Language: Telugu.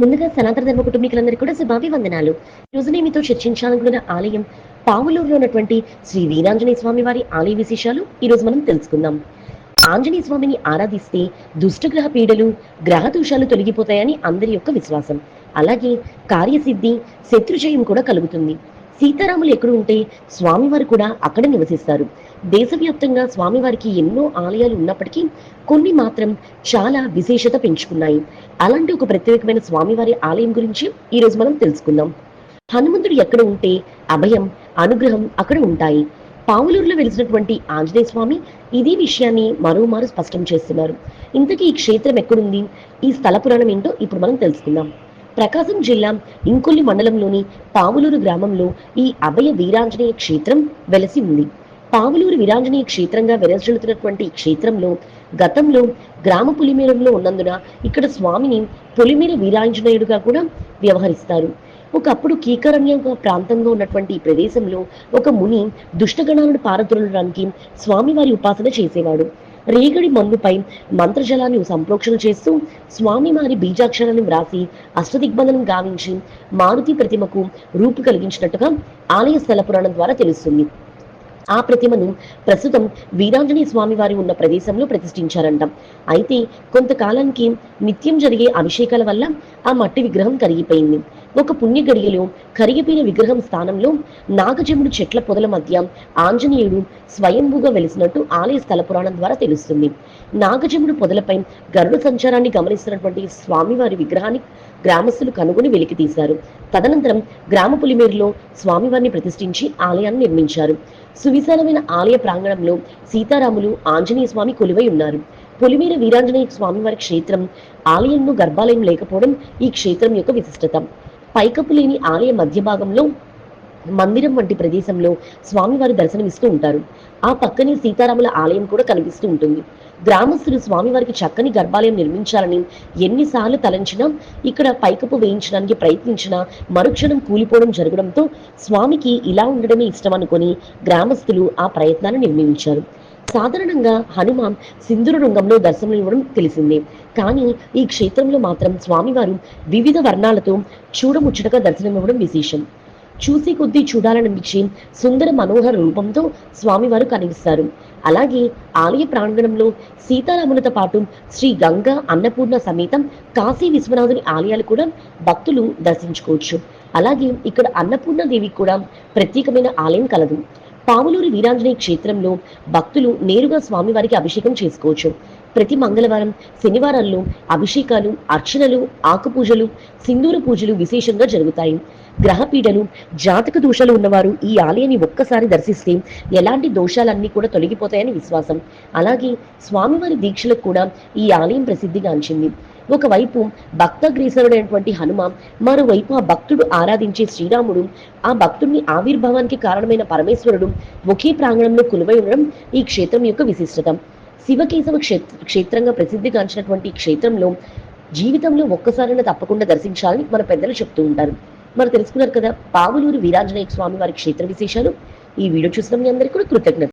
ముందుగా సనాతన ధర్మ కుటుంబీకులందరికీ కూడా శుభాభివందనాలు. రోజు నేను మీతో చర్చించాలనుకున్న ఆలయం పావులూరులో ఉన్నటువంటి శ్రీ వీరాంజనేయ స్వామి వారి ఆలయ విశేషాలు ఈ రోజు మనం తెలుసుకుందాం. ఆంజనేయ స్వామిని ఆరాధిస్తే దుష్టగ్రహ పీడలు గ్రహ దోషాలు తొలగిపోతాయని అందరి యొక్క విశ్వాసం. అలాగే కార్యసిద్ధి శత్రుజయం కూడా కలుగుతుంది. సీతారాములు ఎక్కడ ఉంటే స్వామివారు కూడా అక్కడ నివసిస్తారు. దేశవ్యాప్తంగా స్వామివారికి ఎన్నో ఆలయాలు ఉన్నప్పటికీ కొన్ని మాత్రం చాలా విశేషత పెంచుకున్నాయి. అలాంటి ఒక ప్రత్యేకమైన స్వామివారి ఆలయం గురించి ఈ రోజు మనం తెలుసుకుందాం. హనుమంతుడు ఎక్కడ ఉంటే అభయం అనుగ్రహం అక్కడ ఉంటాయి. పావులూరులో వెలిసినటువంటి ఆంజనేయ స్వామి ఇదే విషయాన్ని మరోమారు స్పష్టం చేస్తున్నారు. ఇంతకీ ఈ క్షేత్రం ఎక్కడుంది? ఈ స్థల పురాణం ఏంటో ఇప్పుడు మనం తెలుసుకుందాం. ప్రకాశం జిల్లా ఇంకొల్లి మండలంలోని పావులూరు గ్రామంలో ఈ అభయ వీరాంజనేయ క్షేత్రం వెలసి ఉంది. పావులూరు వీరాంజనేయ క్షేత్రంగా వెరజల్లుతున్నటువంటి ఈ క్షేత్రంలో గతంలో గ్రామ పులిమేరంలో ఉన్నందున ఇక్కడ స్వామిని పులిమేర వీరాంజనేయుడుగా కూడా వ్యవహరిస్తారు. ఒకప్పుడు కీకరణ్య ప్రాంతంగా ఉన్నటువంటి ఈ ప్రదేశంలో ఒక ముని దుష్టగణాలను పారద్రోలడానికి స్వామివారి ఉపాసన చేసేవాడు. రేగడి మన్నుపై మంత్రజలాన్ని సంప్రోక్షణ చేస్తూ స్వామివారి బీజాక్షరాన్ని వ్రాసి అష్టదిగ్బంధనం గావించి మారుతి ప్రతిమకు రూపు కలిగించినట్టుగా ఆలయ స్థల పురాణం ద్వారా తెలుస్తుంది. ఆ ప్రతిమను ప్రస్తుతం వీరాంజనేయ స్వామి వారి ఉన్న ప్రదేశంలో ప్రతిష్ఠించారంట. అయితే కొంతకాలానికి నిత్యం జరిగే అభిషేకాల వల్ల ఆ మట్టి విగ్రహం కరిగిపోయింది. ఒక పుణ్య గడియలో కరిగిపోయిన విగ్రహం స్థానంలో నాగజముడు చెట్ల పొదల మధ్య ఆంజనేయుడు స్వయంభూగా వెలిసినట్టు ఆలయ స్థల పురాణం ద్వారా తెలుస్తుంది. నాగజముడు పొదలపై గరుడ సంచారాన్ని గమనిస్తున్నటువంటి స్వామివారి విగ్రహాన్ని గ్రామస్తులు కనుగొని వెలికి తీశారు. తదనంతరం గ్రామ పులిమేరులో స్వామివారిని ప్రతిష్ఠించి ఆలయాన్ని నిర్మించారు. సువిశాలమైన ఆలయ ప్రాంగణంలో సీతారాములు ఆంజనేయ స్వామి కొలువై ఉన్నారు. పొలిమేర వీరాంజనేయ స్వామివారి క్షేత్రం ఆలయంలో గర్భాలయం లేకపోవడం ఈ క్షేత్రం యొక్క విశిష్టత. పైకప్పు లేని ఆలయ మధ్య భాగంలో మందిరం వంటి ప్రదేశంలో స్వామివారి దర్శనమిస్తూ ఉంటారు. ఆ పక్కనే సీతారాముల ఆలయం కూడా కనిపిస్తూ ఉంటుంది. గ్రామస్తులు స్వామివారికి చక్కని గర్భాలయం నిర్మించాలని ఎన్నిసార్లు తలంచినా ఇక్కడ పైకప్పు వేయించడానికి ప్రయత్నించినా మరుక్షణం కూలిపోవడం జరగడంతో స్వామికి ఇలా ఉండడమే ఇష్టం అనుకొని గ్రామస్తులు ఆ ప్రయత్నాన్ని నిర్మించారు. సాధారణంగా హనుమాన్ సింధుర రంగంలో దర్శనం ఇవ్వడం తెలిసిందే. కానీ ఈ క్షేత్రంలో మాత్రం స్వామివారు వివిధ వర్ణాలతో చూడముచ్చటగా దర్శనమివ్వడం విశేషం. చూసి కొద్దీ చూడాలనిపించి సుందర మనోహర రూపంతో స్వామివారు కనిపిస్తారు. అలాగే ఆలయ ప్రాంగణంలో సీతారాములతో పాటు శ్రీ గంగా అన్నపూర్ణ సమేతం కాశీ విశ్వనాథుని ఆలయాలు కూడా భక్తులు దర్శించుకోవచ్చు. అలాగే ఇక్కడ అన్నపూర్ణ దేవి కూడా ప్రత్యేకమైన ఆలయం కలదు. పాములూరి వీరాంజనేయ క్షేత్రంలో భక్తులు నేరుగా స్వామివారికి అభిషేకం చేసుకోవచ్చు. ప్రతి మంగళవారం శనివారాల్లో అభిషేకాలు అర్చనలు ఆకుపూజలు సింధూర పూజలు విశేషంగా జరుగుతాయి. గ్రహపీడలు జాతక దోషాలు ఉన్నవారు ఈ ఆలయాన్ని ఒక్కసారి దర్శిస్తే ఎలాంటి దోషాలన్నీ కూడా తొలగిపోతాయని విశ్వాసం. అలాగే స్వామివారి దీక్షలకు కూడా ఈ ఆలయం ప్రసిద్ధిగాంచింది. ఒకవైపు భక్తగ్రేసరుడైనటువంటి హనుమ మరోవైపు ఆ భక్తుడు ఆరాధించే శ్రీరాముడు ఆ భక్తుడిని ఆవిర్భావానికి కారణమైన పరమేశ్వరుడు ఒకే ప్రాంగణంలో కొలువై ఉండడం ఈ క్షేత్రం యొక్క విశిష్టత. శివకేశవ క్షేత్ర క్షేత్రంగా ప్రసిద్ధిగాంచినటువంటి ఈ క్షేత్రంలో జీవితంలో ఒక్కసారైనా తప్పకుండా దర్శించాలని మన పెద్దలు చెప్తూ ఉంటారు. మరి తెలుసుకున్నారు కదా పావులూరు వీరాంజనేయ స్వామి వారి క్షేత్ర విశేషాలు. ఈ వీడియో చూసిన మీ అందరికీ కూడా కృతజ్ఞత